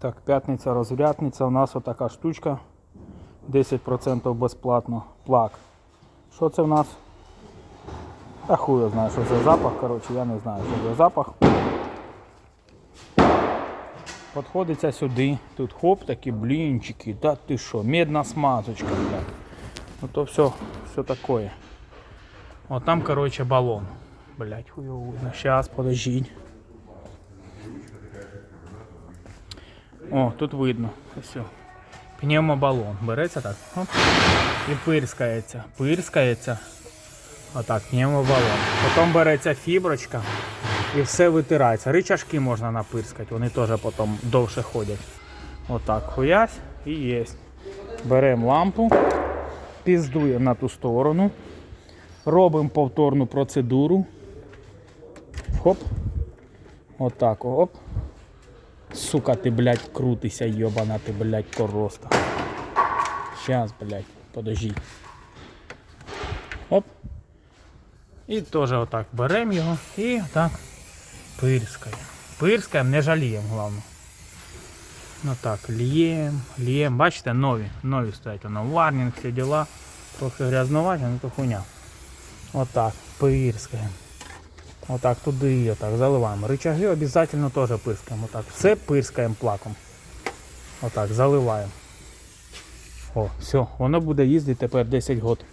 Так, п'ятниця розрядниця. У нас отака штучка. 10% безплатно. Плак. Що це в нас? Та хуй знаю, що це запах. Коротше, я не знаю, що це запах. Подходиться сюди. Тут хоп, такі блінчики. Та ти що, медна смазочка, блядь. Ну то все, все такое. Вот там, короче, баллон. Блять, хуево. Сейчас, подождіть. О, тут видно. Все. Пневмобалон. Береться так. Оп. І пирскається. Пирскається. Отак, пневмобалон. Потім береться фіброчка і все витирається. Ричажки можна напирскати, вони теж потім довше ходять. Отак, хуясь і є. Беремо лампу, піздуємо на ту сторону. Робимо повторну процедуру. Хоп. Отак, оп. Сука, ти, блядь, крутися, йобана ти, блядь, короста. Щас, блядь, подожди. Оп. І теж отак беремо його і отак пирскаємо. Пирскаємо, не жаліємо, головне. Ну так, лієм, лієм. Бачите, нові, нові стоять. Воно варнінг, всі діла. Трохи грязнувати, ну то хуйня. Отак, пирскаємо. Отак туди, отак, заливаємо. Рычаги обов'язково теж пирскаємо. Отак. Все пирскаємо плаком. Отак, заливаємо. О, все, воно буде їздити тепер 10 років.